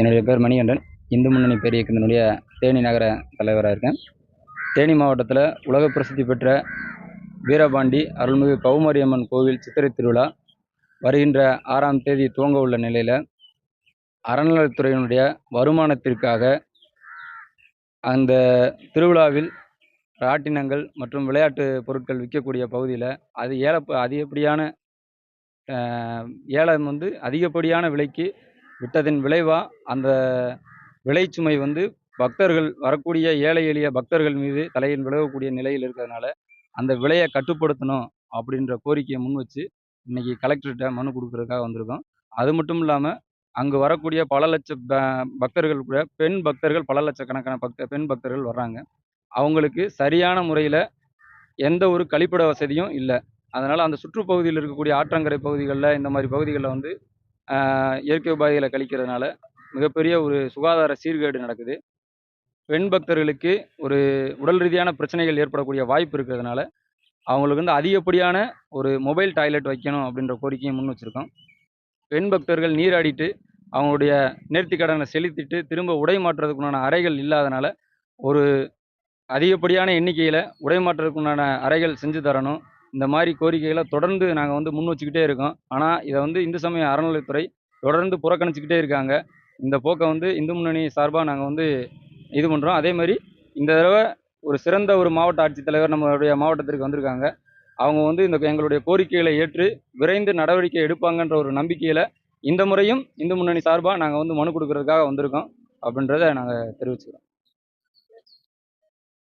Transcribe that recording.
என்னுடைய பேர் மணிகண்டன். இந்து முன்னணி பேர் இயக்கத்தினுடைய தேனி நகர தலைவராக இருக்கேன். தேனி மாவட்டத்தில் உலக பிரசித்தி பெற்ற வீரபாண்டி அருள்மிகு கௌமாரியம்மன் கோவில் சித்திரை திருவிழா வருகின்ற ஆறாம் தேதி துவங்க உள்ள நிலையில் அறநிலையத்துறையினுடைய வருமானத்திற்காக அந்த திருவிழாவில் ராட்டினங்கள் மற்றும் விளையாட்டு பொருட்கள் விற்கக்கூடிய பகுதியில் அது ஏல அதிகப்படியான ஏலம் வந்து அதிகப்படியான விலைக்கு விட்டதின் விளைவாக அந்த விலைச்சுமை வந்து பக்தர்கள் வரக்கூடிய ஏழை எளிய பக்தர்கள் மீது தலையில் விளையக்கூடிய நிலையில் இருக்கிறதுனால அந்த விலையை கட்டுப்படுத்தணும் அப்படின்ற கோரிக்கையை முன் வச்சு இன்னைக்கு கலெக்டர்கிட்ட மனு கொடுக்குறதுக்காக வந்திருக்கோம். அது மட்டும் இல்லாமல் அங்கு வரக்கூடிய பல லட்ச பக்தர்கள் கூட பெண் பக்தர்கள் பல லட்சக்கணக்கான பக்த பெண் பக்தர்கள் வர்றாங்க. அவங்களுக்கு சரியான முறையில் எந்த ஒரு கழிப்பிட வசதியும் இல்லை. அதனால் அந்த சுற்றுப்பகுதியில் இருக்கக்கூடிய ஆற்றங்கரை பகுதிகளில் இந்த மாதிரி பகுதிகளில் வந்து இயற்கை உபாதைகளை கழிக்கிறதுனால மிகப்பெரிய ஒரு சுகாதார சீர்கேடு நடக்குது. பெண் பக்தர்களுக்கு ஒரு உடல் ரீதியான பிரச்சனைகள் ஏற்படக்கூடிய வாய்ப்பு இருக்கிறதுனால அவங்களுக்கு வந்து அதிகப்படியான ஒரு மொபைல் டாய்லெட் வைக்கணும் அப்படின்ற கோரிக்கையை முன் வச்சுருக்கோம். பெண் பக்தர்கள் நீராடிட்டு அவங்களுடைய நேர்த்தி கடனை செலுத்திட்டு திரும்ப உடை மாற்றுறதுக்குண்டான அறைகள் இல்லாதனால ஒரு அதிகப்படியான எண்ணிக்கையில் உடை மாற்றுறதுக்குண்டான அறைகள் செஞ்சு தரணும். இந்த மாதிரி கோரிக்கைகளை தொடர்ந்து நாங்கள் வந்து முன் வச்சுக்கிட்டே இருக்கோம். ஆனால் இதை வந்து இந்து சமய அறநிலைத்துறை தொடர்ந்து புறக்கணிச்சுக்கிட்டே இருக்காங்க. இந்த போக்கை வந்து இந்து முன்னணி சார்பாக நாங்கள் வந்து இது பண்ணுறோம் அதே மாதிரி இந்த தடவை ஒரு சிறந்த ஒரு மாவட்ட ஆட்சித்தலைவர் நம்மளுடைய மாவட்டத்திற்கு வந்திருக்காங்க. அவங்க வந்து இந்த எங்களுடைய கோரிக்கைகளை ஏற்று விரைந்து நடவடிக்கை எடுப்பாங்கன்ற ஒரு நம்பிக்கையில் இந்த முறையும் இந்து முன்னணி சார்பாக நாங்கள் வந்து மனு கொடுக்கறதுக்காக வந்திருக்கோம். அப்படின்றத நாங்கள் தெரிவிச்சுக்கிறோம்.